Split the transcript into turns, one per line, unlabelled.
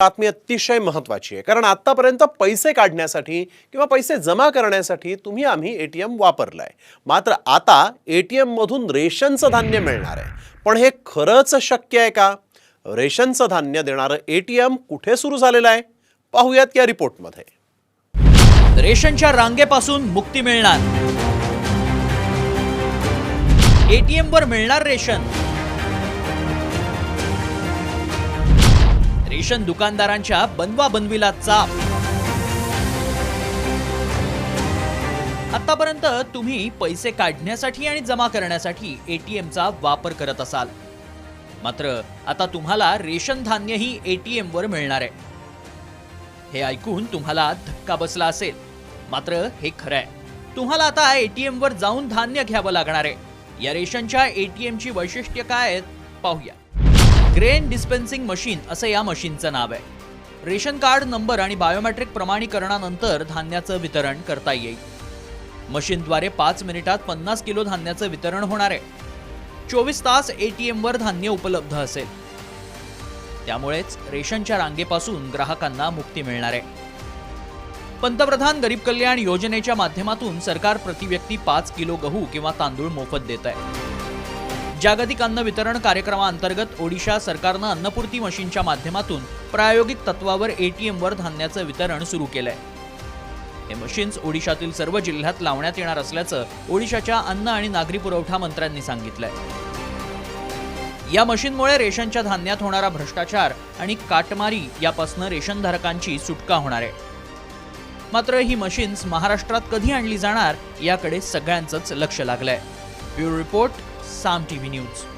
बातमी अतिशय महत्वाची आहे. कारण आतापर्यंत पैसे काढण्यासाठी किंवा पैसे जमा करण्यासाठी तुम्ही आम्ही एटीएम वापरलाय. मात्र आता एटीएम मधून रेशनचं धान्य मिळणार आहे. पण हे खरंच शक्य आहे का? रेशनचं धान्य देणारं एटीएम कुठे सुरू झालेलं आहे? पाहूयात या रिपोर्टमध्ये.
रेशनच्या रांगेपासून मुक्ती मिळणार. एटीएम वर मिळणार रेशन. रेशन दुकानदारांच्या बनवा बनवीला चाप. आतापर्यंत तुम्ही पैसे काढण्यासाठी आणि जमा करण्यासाठी एटीएमचा वापर करत असाल. मात्र आता तुम्हाला रेशन धान्यही एटीएम वर मिळणार आहे. हे ऐकून तुम्हाला धक्का बसला असेल. मात्र हे खरं आहे तुम्हाला आता एटीएम वर जाऊन धान्य घ्यावं लागणार आहे. या रेशनच्या एटीएमची वैशिष्ट्य काय आहेत पाहूया. ग्रेन डिस्पेन्सिंग मशीन असं या मशीनचं नाव आहे. रेशन कार्ड नंबर आणि बायोमेट्रिक प्रमाणीकरणानंतर धान्याचं वितरण करता येईल. मशीनद्वारे पाच मिनिटात पन्नास किलो धान्याचं वितरण होणार आहे. चोवीस तास एटीएमवर धान्य उपलब्ध असेल. त्यामुळेच रेशनच्या रांगेपासून ग्राहकांना मुक्ती मिळणार आहे. पंतप्रधान गरीब कल्याण योजनेच्या माध्यमातून सरकार प्रतिव्यक्ती पाच किलो गहू किंवा तांदूळ मोफत देत आहे. जागतिक अन्न वितरण कार्यक्रमाअंतर्गत ओडिशा सरकारनं अन्नपूर्ती मशीनच्या माध्यमातून प्रायोगिक तत्वावर एटीएमवर धान्याचं वितरण सुरू केलंय. हे मशीन्स ओडिशातील सर्व जिल्ह्यात लावण्यात येणार असल्याचं ओडिशाच्या अन्न आणि नागरी पुरवठा मंत्र्यांनी सांगितलंय. या मशीनमुळे रेशनच्या धान्यात होणारा भ्रष्टाचार आणि काटमारी यापासून रेशनधारकांची सुटका होणार आहे. मात्र ही मशीन्स महाराष्ट्रात कधी आणली जाणार याकडे सगळ्यांचंच लक्ष लागलंय. Bureau report Sam TV News.